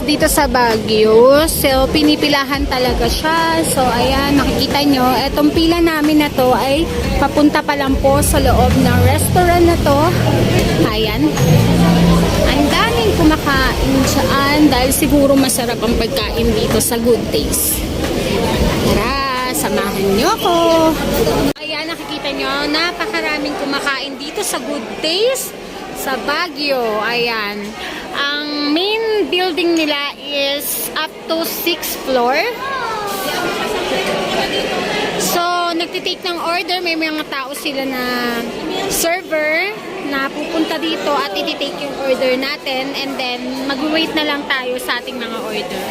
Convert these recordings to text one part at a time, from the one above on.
Dito sa Baguio. So, pinipilahan talaga siya. So, ayan, makikita nyo. Etong pila namin na to ay papunta pa lang po sa loob ng restaurant na to. Ayan. Ang daming kumakain dyan dahil siguro masarap ang pagkain dito sa Good Taste. Tara, samahan nyo ko. Ayan, nakikita nyo, napakaraming kumakain dito sa Good Taste sa Baguio. Ayan. Ang main building nila is up to 6th floor. So, nagtitake ng order. May mga tao sila na server na pupunta dito at ititake yung order natin and then mag-wait na lang tayo sa ating mga order.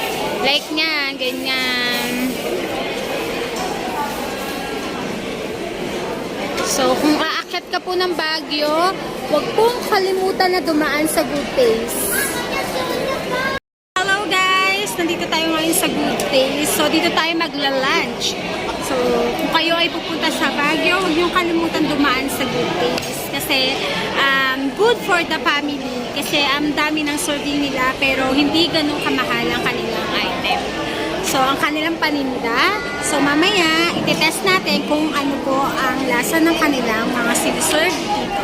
Like niyan, ganyan. So, kung aakyat ka po ng Baguio, huwag pong kalimutan na dumaan sa Good Taste. Hello guys! Nandito tayo ngayon sa Good Taste. So, dito tayo magla-lunch. So, kung kayo ay pupunta sa Baguio, huwag niyong kalimutan dumaan sa Good Taste. Kasi, um, good for the family. Kasi, ang dami ng serving nila, pero hindi ganun kamahal ang kanilang item. So, ang kanilang paninda. So, mamaya, ititest natin kung ano po ang lasa ng kanilang mga siniserve dito.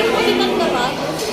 Dumating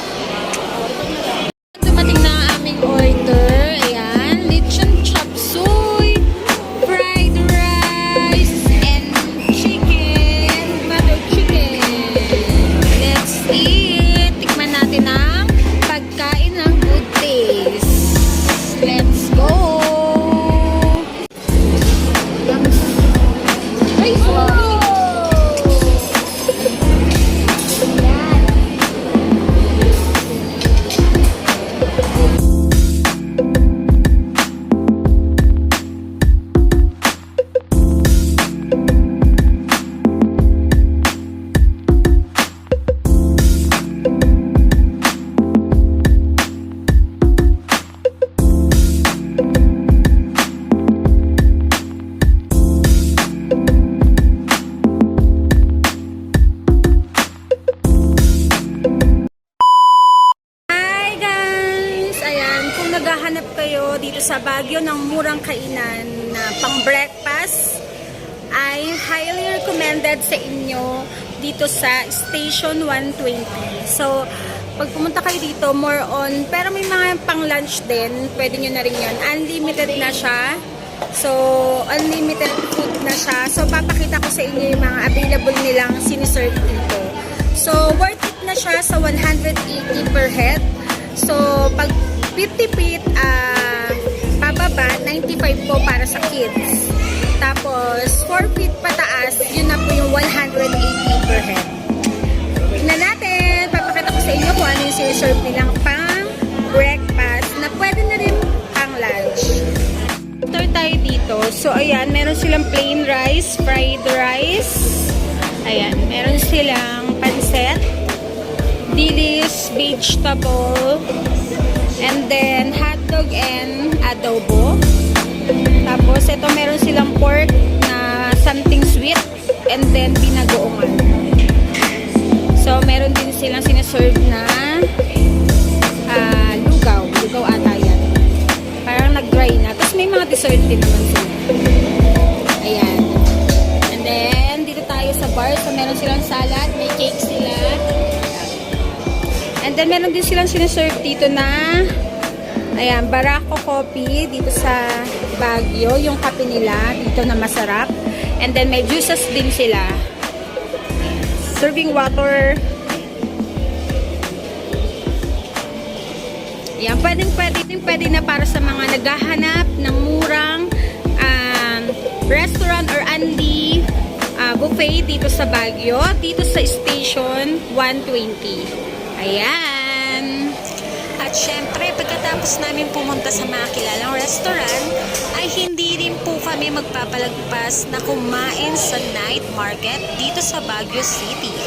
sa Station 120. So, pag pumunta kayo dito, more on, pero may mga pang lunch din, pwede nyo na rin yun. Unlimited na siya. So, unlimited food na siya. So, papakita ko sa inyo yung mga available nilang siniserve dito. So, worth it na siya sa 180 per head. So, pag 50 feet, ah, pababa, 95 po para sa kids. Tapos, 4 feet pataas, yun na po yung 180 per ayan, meron silang plain rice, fried rice. Ayan, meron silang pansit, dilis, vegetable, And then, hotdog and adobo. Tapos, ito meron silang pork na something sweet. And then, binagoongan. So, meron din silang sinaserve na may mga dessert din naman sila. Ayan. And then, dito tayo sa bar. So, meron silang salad. May cake sila. And then, meron din silang sinaserve dito na ayan, Barako Coffee dito sa Baguio. Yung kape nila dito na masarap. And then, may juices din sila. Serving water. Yan, pwedeng pwede, pwede na para sa mga naghahanap ng murang um, restaurant or Andy uh, buffet dito sa Baguio, dito sa station 120. Ayan. At syempre, pagkatapos namin pumunta sa mga kilalang restaurant, ay hindi rin po kami magpapalagpas na kumain sa night market dito sa Baguio City.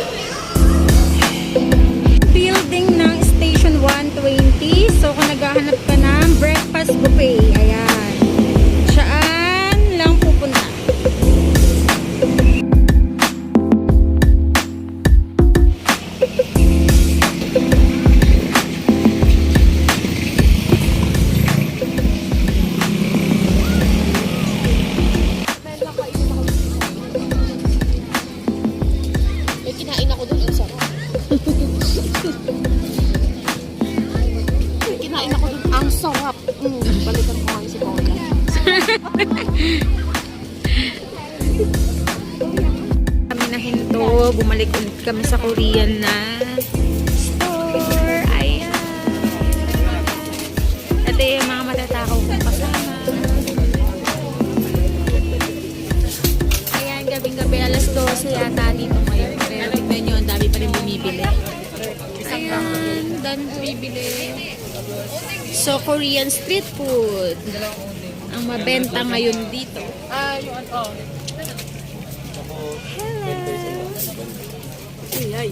Building ng station 120. So, kung naghahanap ka ng breakfast buffet, ayan. Ang sarap. Mm, balikan ko ngayon si Paula. Kami na hinto, bumalik ulit kami sa Korean na store. Ayan. Ito yung mga matatakaw kong kasama. Ayan, gabing-gabi alas 12 yata dito ngayon. Pero tignan nyo, ang dami pa rin bumibili. Ayan, dami bumibili. So, Korean street food. Ang mabenta ngayon dito. Ah, yung ano. Ay, ay.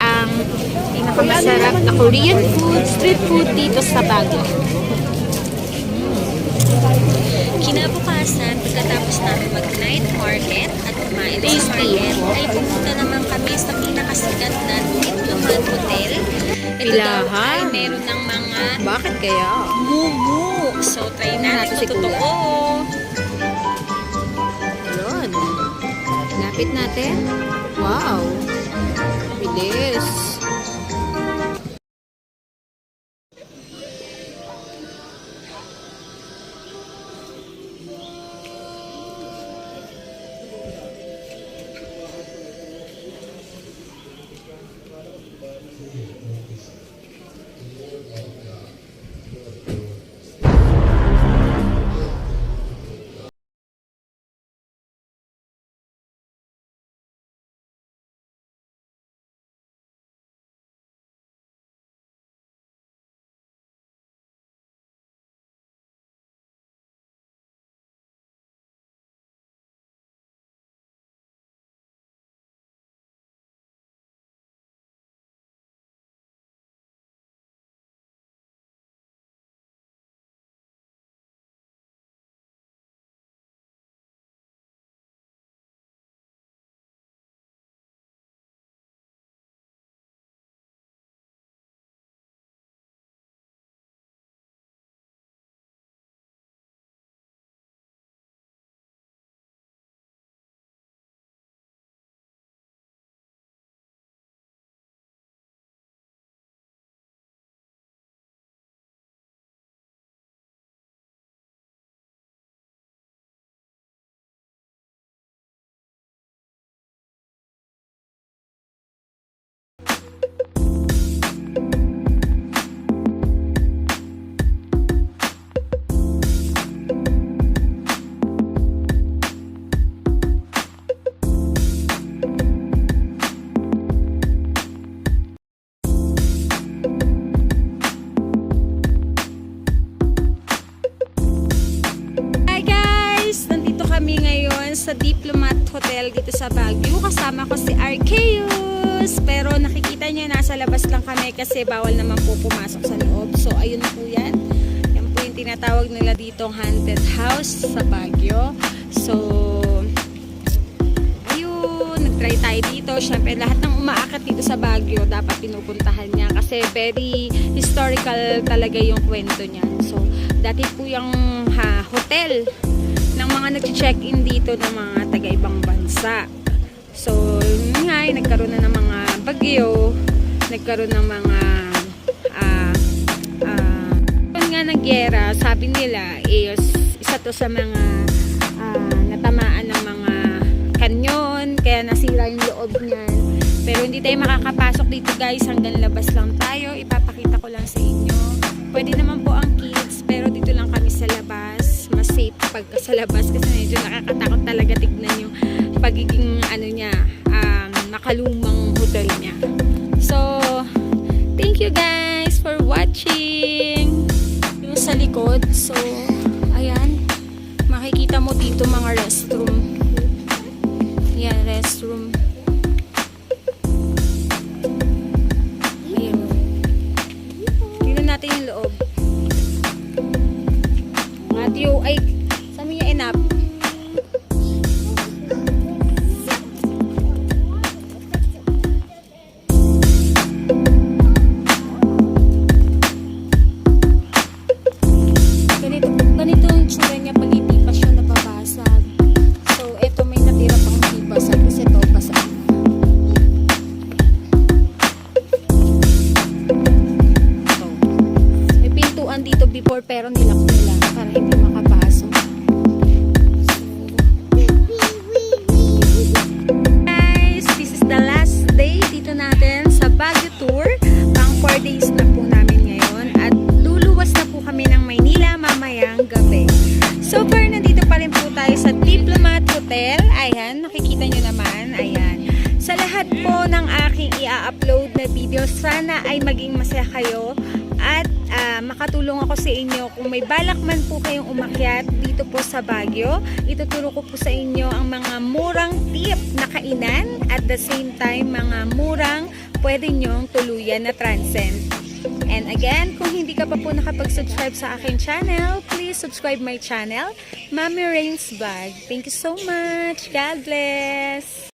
ang pinakamasarap na Korean food, street food dito sa Baguio. Kinabukasan, pagkatapos namin mag-night market at kumain sa market, ay pumunta naman kami sa pinakasikat na Diplomat Hotel. Ito daw ay meron ng mga Bakit kaya? mumu. So, try natin kung totoo. Yun. Lapit natin. Wow. Bilis. Kasama ko si views. Pero nakikita niyo nasa labas lang kami kasi bawal naman po pumasok sa loob. So ayun po yan. Yan po yung tinatawag nila dito haunted house sa Baguio. So ayun, nagtry tayo dito. Siyempre, lahat ng umaakat dito sa Baguio, dapat pinupuntahan niya. Kasi very historical talaga yung kwento niyan. So, dati po yung ha, hotel ng mga nag-check-in dito ng mga taga-ibang bansa. So, yun nga, eh, nagkaroon na ng mga bagyo, nagkaroon ng mga ah ah yun nga ng gera, sabi nila is isa to sa mga ah, natamaan ng mga kanyon, kaya nasira yung loob niyan. Pero hindi tayo makakapasok dito guys, hanggang labas lang tayo. Ipapakita ko lang sa inyo. Pwede naman po ang kids, pero dito lang kami sa labas. Mas safe pag sa labas kasi medyo nakakatakot Yan, restroom. Ay maging masaya kayo at ah, makatulong ako sa inyo kung may balak man po kayong umakyat dito po sa Baguio. Ituturo ko po sa inyo ang mga murang tip na kainan at the same time mga murang pwede nyong tuluyan na transcend. And again, kung hindi ka pa po nakapag-subscribe sa aking channel, please subscribe my channel, Mami Rains Vlog. Thank you so much. God bless.